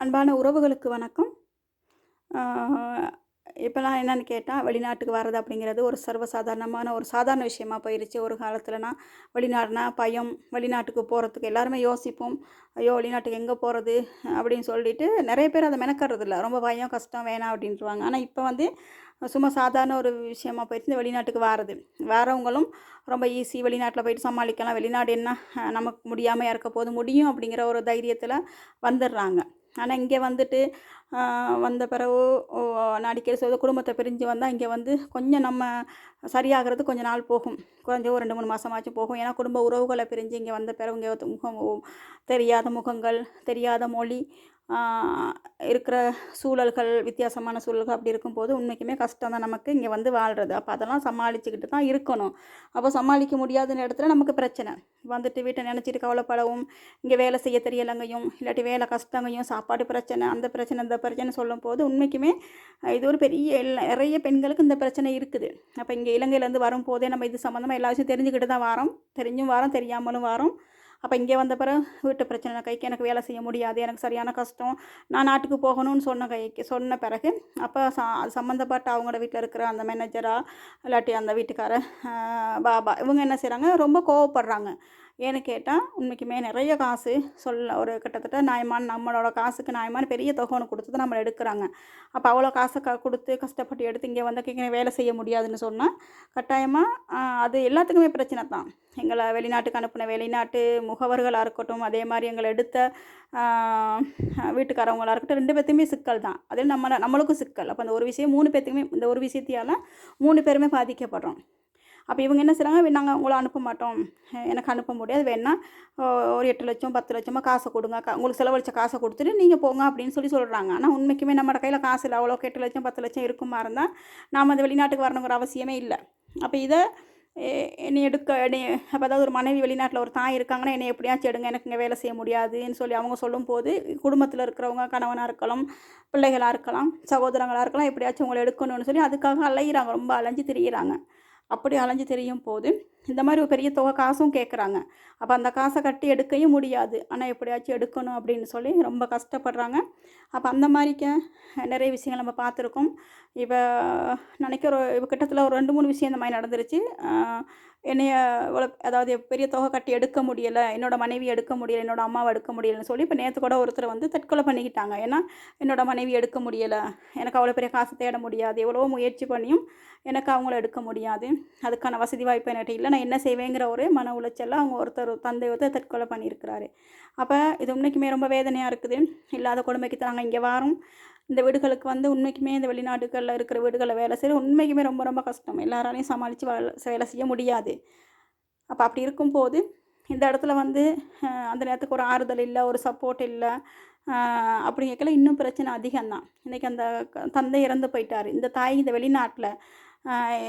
அன்பான உறவுகளுக்கு வணக்கம். இப்போலாம் என்னென்னு கேட்டால் வெளிநாட்டுக்கு வர்றது அப்படிங்கிறது ஒரு சர்வசாதாரணமான ஒரு சாதாரண விஷயமா போயிருச்சு. ஒரு காலத்துலனா வெளிநாடுனா பயம் வெளிநாட்டுக்கு போகிறதுக்கு எல்லாருமே யோசிப்போம். ஐயோ வெளிநாட்டுக்கு எங்கே போகிறது அப்படின்னு சொல்லிட்டு நிறைய பேர் அதை மெனக்கறது ரொம்ப பயம் கஷ்டம் வேணாம் அப்படின்ட்டுவாங்க ஆனால் இப்போ வந்து சும்மா சாதாரண ஒரு விஷயமா போயிடுச்சு இந்த வெளிநாட்டுக்கு வாரது. வரவங்களும் ரொம்ப ஈஸி வெளிநாட்டில் போயிட்டு சமாளிக்கலாம். வெளிநாடு என்ன நமக்கு முடியாமல் இருக்க போது முடியும் அப்படிங்கிற ஒரு தைரியத்தில் வந்துடுறாங்க. ஆனால் இங்கே வந்துட்டு வந்த பிறகு நான் அடிக்கடி சொல்வது குடும்பத்தை பிரிஞ்சு வந்தால் இங்கே வந்து கொஞ்சம் நம்ம சரியாகிறது கொஞ்சம் நாள் போகும். கொஞ்சம் ஒரு ரெண்டு மூணு மாதமாச்சும் போகும். ஏன்னா குடும்ப உறவுகளை பிரிஞ்சு இங்கே வந்த பிறகு இங்கே முகம் தெரியாத முகங்கள் தெரியாத மொழி இருக்கிற சூழல்கள் வித்தியாசமான சூழல்கள் அப்படி இருக்கும்போது உண்மைக்குமே கஷ்டம் தான் நமக்கு இங்கே வந்து வாழ்கிறது அப்போ அதெல்லாம் சமாளிச்சுக்கிட்டு தான் இருக்கணும். அப்போ சமாளிக்க முடியாத நேரத்தில் நமக்கு பிரச்சனை. வந்துட்டு வீட்டை நினச்சிட்டு கவலைப்படவும் இங்கே வேலை செய்ய தெரியலைங்கையும் இல்லாட்டி வேலை கஷ்டங்கையும் சாப்பாடு பிரச்சனை அந்த பிரச்சனை இந்த பிரச்சனை சொல்லும் போது உண்மைக்குமே இது ஒரு பெரிய நிறைய பெண்களுக்கு இந்த பிரச்சனை இருக்குது. அப்போ இங்கே இலங்கையிலேருந்து வரும்போதே நம்ம இது சம்மந்தமாக எல்லா விஷயம் தெரிஞ்சுக்கிட்டு தான் வரோம். தெரிஞ்சும் வரோம் தெரியாமலும் வரோம். அப்போ இங்கே வந்த பிறகு வீட்டு பிரச்சனை கைக்கு எனக்கு வேலை செய்ய முடியாது எனக்கு சரியான கஷ்டம். நான் நாட்டுக்கு போகணும்னு சொன்ன கைக்கு சொன்ன பிறகு அப்போ சம்மந்தப்பட்ட அவங்களோட வீட்டில் இருக்கிற அந்த மேனேஜராக இல்லாட்டி அந்த வீட்டுக்கார பாபா இவங்க என்ன செய்கிறாங்க ரொம்ப கோவப்படுறாங்க. ஏன்னு கேட்டால் உண்மைக்குமே நிறைய காசு சொல்ல ஒரு கிட்டத்தட்ட நியாயமான நம்மளோட காசுக்கு நாயமான பெரிய தொகை ஒன்று கொடுத்து தான் நம்மளை எடுக்கிறாங்க. அப்போ அவ்வளோ காசை க கொடுத்து கஷ்டப்பட்டு எடுத்து இங்கே வந்து இங்கே வேலை செய்ய முடியாதுன்னு சொன்னால் கட்டாயமாக அது எல்லாத்துக்குமே பிரச்சனை தான். எங்களை வெளிநாட்டுக்கு அனுப்பின வெளிநாட்டு முகவர்களாக இருக்கட்டும் அதே மாதிரி எங்களை எடுத்த வீட்டுக்காரவங்களாக இருக்கட்டும் ரெண்டு பேர்த்துக்குமே சிக்கல் தான். அதே நம்ம நம்மளுக்கும் சிக்கல். அப்போ அந்த ஒரு விஷயம் மூணு பேர்த்துக்குமே இந்த ஒரு விஷயத்தியால் மூணு பேருமே பாதிக்கப்படுறோம். அப்போ இவங்க என்ன செய்கிறாங்க நாங்கள் உங்களை அனுப்ப மாட்டோம். எனக்கு அனுப்ப முடியாது. வேணால் ஒரு எட்டு லட்சம் பத்து லட்சமாக காசை கொடுங்க. உங்களுக்கு செலவழித்த காசை கொடுத்துட்டு நீங்கள் போங்க அப்படின்னு சொல்லி சொல்கிறாங்க ஆனால் உண்மைக்குமே நம்ம கையில் காசு இல்லை. அவ்வளோ எட்டு லட்சம் பத்து லட்சம் இருக்குமா இருந்தால் நாம் அந்த வெளிநாட்டுக்கு வரணுங்கிற அவசியமே இல்லை. அப்போ இதை என்னை எடுக்க என்னை அப்போ அதாவது ஒரு மனைவி வெளிநாட்டில் ஒரு தாய் இருக்காங்கன்னா என்னை எப்படியாச்சும் எடுங்க. எனக்கு இங்கே வேலை செய்ய முடியாதுன்னு சொல்லி அவங்க சொல்லும் போது குடும்பத்தில் இருக்கிறவங்க கணவனாக இருக்கலாம் பிள்ளைகளாக இருக்கலாம் சகோதரங்களாக இருக்கலாம் எப்படியாச்சும் உங்களை எடுக்கணும்னு சொல்லி அதுக்காக அலையிறாங்க. ரொம்ப அலைஞ்சு திரியிறாங்க. அப்படி அலைஞ்சு தெரியும் போது இந்த மாதிரி ஒரு பெரிய தொகை காசும் கேட்குறாங்க. அப்போ அந்த காசை கட்டி எடுக்கவும் முடியாது. ஆனால் எப்படியாச்சும் எடுக்கணும் அப்படின்னு சொல்லி ரொம்ப கஷ்டப்படுறாங்க. அப்போ அந்த மாதிரிக்க நிறைய விஷயங்கள் நம்ம பார்த்துருக்கோம். இப்போ நினைக்கிற இப்போ கிட்டத்தில் ஒரு ரெண்டு மூணு விஷயம் இந்த மாதிரி நடந்துருச்சு. என்னைய இவ்வளோ அதாவது பெரிய தொகை கட்டி எடுக்க முடியலை என்னோடய மனைவி எடுக்க முடியலை என்னோடய அம்மாவை எடுக்க முடியலைன்னு சொல்லி இப்போ நேற்று கூட ஒருத்தர் வந்து தற்கொலை பண்ணிக்கிட்டாங்க. ஏன்னா என்னோடய மனைவி எடுக்க முடியலை. எனக்கு அவ்வளோ பெரிய காசு தேட முடியாது. எவ்வளோ முயற்சி பண்ணியும் எனக்கு அவங்கள எடுக்க முடியாது. அதுக்கான வசதி வாய்ப்பு என்கிட்ட இல்லை நான் என்ன செய்வேங்கிற ஒரு மன உளைச்சலில் அவங்க ஒருத்தர் தந்தை ஒருத்தர் தற்கொலை பண்ணியிருக்கிறாரு. அப்போ இது உண்மைக்குமே ரொம்ப வேதனையாக இருக்குது. இல்லாத கொடுமைக்கு நாங்கள் இங்கே வாரோம். இந்த வீடுகளுக்கு வந்து உண்மைக்குமே இந்த வெளிநாடுகளில் இருக்கிற வீடுகளில் வேலை செய்ய உண்மைக்குமே ரொம்ப ரொம்ப கஷ்டம். எல்லாராலையும் சமாளித்து வேலை செய்ய முடியாது. அப்போ அப்படி இருக்கும்போது இந்த இடத்துல வந்து அந்த நேரத்துக்கு ஒரு ஆறுதல் இல்லை ஒரு சப்போர்ட் இல்லை அப்படி கேட்கல இன்னும் பிரச்சனை அதிகம்தான். இன்றைக்கி அந்த தந்தை இறந்து போயிட்டார். இந்த தாய் இந்த வெளிநாட்டில்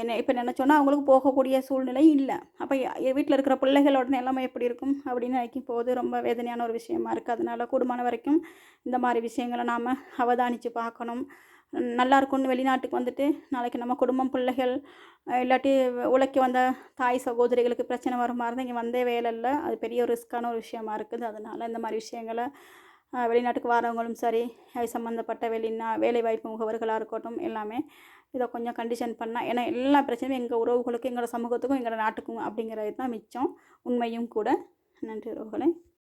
என்ன இப்போ நினச்சோன்னா அவங்களுக்கு போகக்கூடிய சூழ்நிலை இல்லை. அப்போ வீட்டில் இருக்கிற பிள்ளைகளோட நிலைமை எப்படி இருக்கும் அப்படின்னு நினைக்கும் போது ரொம்ப வேதனையான ஒரு விஷயமா இருக்குது அதனால் கூடுமான வரைக்கும் இந்த மாதிரி விஷயங்களை நாம் அவதானித்து பார்க்கணும். நல்லா இருக்கும்னு வெளிநாட்டுக்கு வந்துட்டு நாளைக்கு நம்ம குடும்பம் பிள்ளைகள் இல்லாட்டி உழைக்க வந்த தாய் சகோதரிகளுக்கு பிரச்சனை வர மாதிரி இங்கே வந்தே வேலை இல்லை. அது பெரிய ஒரு ரிஸ்க்கான ஒரு விஷயமா இருக்குது. அதனால் இந்த மாதிரி விஷயங்களை வெளிநாட்டுக்கு வரவங்களும் சரி அது சம்மந்தப்பட்ட வெளிநா வேலைவாய்ப்பு முகவர்களாக இருக்கட்டும் எல்லாமே இதை கொஞ்சம் கண்டிஷன் பண்ணால் ஏன்னா எல்லா பிரச்சனையும் எங்கள் உறவுகளுக்கும் எங்களோட சமூகத்துக்கும் எங்களோட நாட்டுக்கும் அப்படிங்கிறது தான் மிச்சம். உண்மையும் கூட. நன்றி உறவுகளை.